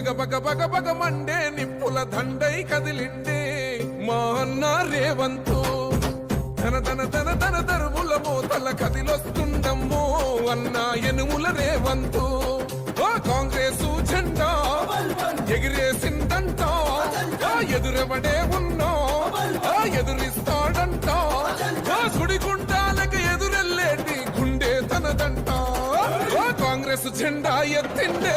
బగ బగ బగ బగ Monday నిప్పుల దండై కదిలిండే మా అన్న రేవంతు. ధన ధన ధన ధన దరువుల మోతల కదిలొస్తుండమ్మో అన్న ఎనుముల రేవంతు. ఆ కాంగ్రెస్ జెండా ఎగిరేసిందంట ఎదురెవడే ఉన్నా ఆ ఎదురిస్తాడంట. ఆ సుడిగుండాలకి ఎదురెల్లేటి గుండె తనదంట. ఆ కాంగ్రెస్ జెండా ఎత్తిండే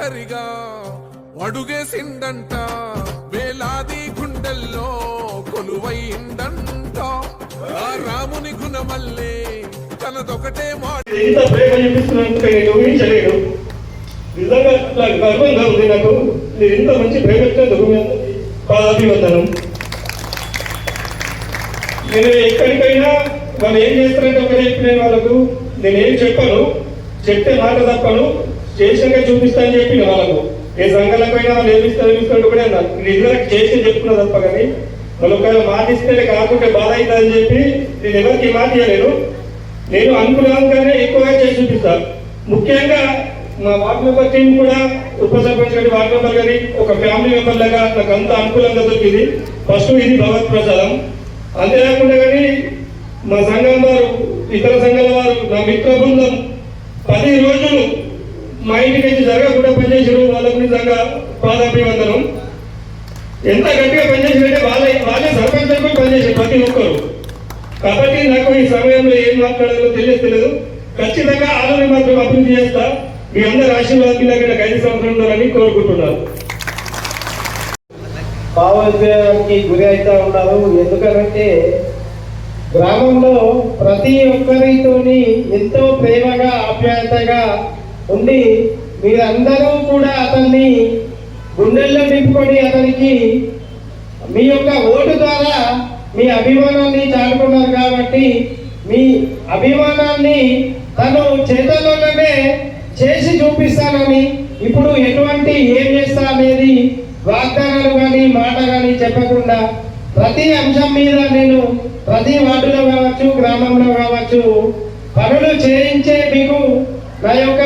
ఒంటరిగా అడుగేసిందంట వేలాది గుండెల్లో కొలువైందంట. ఆ రాముని గుణమల్లే తనదొకటే మాట. ఎంత ప్రేమ చూపిస్తున్నందుకు నేను నిజంగా నాకు గర్వంగా ఉంది నాకు. నేను ఇంత మంచి ప్రేమ ఇచ్చినందుకు పాదాభివందనం నేను ఎక్కడికైనా వాళ్ళు ఏం చేస్తారంటే ఒకటే చెప్పి నేను వాళ్ళకు నేనేం చెప్పను. చెప్తే మాట తప్పను. చేసినాక చూపిస్తానని చెప్పి వాళ్ళకు. ఏ సంఘాలకైనా వాళ్ళు ఏమి కూడా నిజంగా చేసి చెప్పుకున్నా తప్ప కానీ వాళ్ళు ఒకవేళ మాట కాకుంటే బాధ అవుతుందని చెప్పి నేను ఎవరికి మాట ఇవ్వలేను నేను అనుకున్నాకనే ఎక్కువగా చేసి చూపిస్తాను ముఖ్యంగా మా వార్డు మెంబర్ టీం కూడా ఉప సర్పంచ్ గారి వార్డు మెంబర్ గారి ఒక ఫ్యామిలీ మెంబర్ లాగా నాకు అంత అనుకూలంగా దొరికింది. ఫస్ట్ ఇది భగవత్ ప్రసాదం. అంతేకాకుండా కానీ మా సంఘం వారు ఇతర సంఘాల వారు నా మిత్ర బృందం మా ఇంటికి వచ్చి కూడా పనిచేసారు వాళ్ళకు నిజంగా పాదాభివందనం. ఎంత గట్టిగా పనిచేసారంటే వాళ్ళే వాళ్ళే సర్పంచ్ కూడా పనిచేసారు ప్రతి ఒక్కరు. కాబట్టి నాకు ఈ సమయంలో ఏం మాట్లాడాలో తెలియదు ఖచ్చితంగా ఆలోచన మాత్రం అభివృద్ధి చేస్తా. మీ అందరి ఆశీర్వాదం నాకు ఐదు సంవత్సరం ఉండాలని కోరుకుంటున్నాను. భావోద్వేగానికి గురి అవుతా ఉన్నారు ఎందుకనంటే గ్రామంలో ప్రతి ఒక్కరితోని ఎంతో ప్రేమగా ఆప్యాయతగా ఉండి మీరందరూ కూడా అతన్ని గుండెల్లో నింపుకొని అతనికి మీ యొక్క ఓటు ద్వారా మీ అభిమానాన్ని చాటుకున్నారు కాబట్టి మీ అభిమానాన్ని తను చేతల్లోనే చేసి చూపిస్తానని ఇప్పుడు ఎటువంటి ఏం చేస్తా అనేది వాగ్దానాలు కానీ మాట కానీ చెప్పకుండా ప్రతి అంశం మీద నేను ప్రతి వార్డులో కావచ్చు గ్రామంలో కావచ్చు పనులు చేయించే మీకు నా యొక్క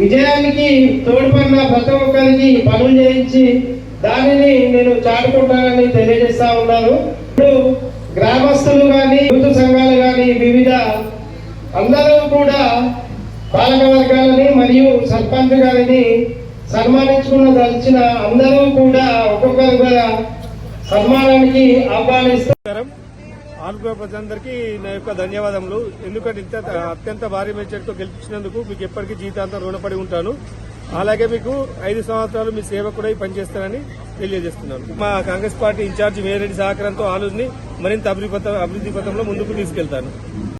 విజయానికి తోడ్పడిన ప్రతి ఒక్కరికి పనులు చేయించి దానిని నేను చాటుకుంటానని తెలియజేస్తా ఉన్నాను. ఇప్పుడు గ్రామస్తులు కానీ యూత్ సంఘాలు కానీ వివిధ అందరూ కూడా పాలక వర్గాలని మరియు సర్పంచ్ గారిని సన్మానించుకున్న దలిచిన అందరూ కూడా ఒక్కొక్కరు కూడా సన్మానానికి ఆహ్వానిస్తారు ఆంధ్రప్రదేశ్ ప్రజలందరికీ నా యొక్క ధన్యవాదములు. ఎందుకంటే ఇంత అత్యంత భారీ మెజార్టీతో గెలిపించినందుకు మీకు ఎప్పటికీ జీవితాంతం రుణపడి ఉంటాను. అలాగే మీకు ఐదు సంవత్సరాలు మీ సేవకుడై పనిచేస్తానని తెలియజేస్తున్నాను. మా కాంగ్రెస్ పార్టీ ఇన్ఛార్జి మేరెడ్డి సహకారంతో ఆలూరుని మరింత అభివృద్ధి అభివృద్ధి పథంలో ముందుకు తీసుకెళ్తాను.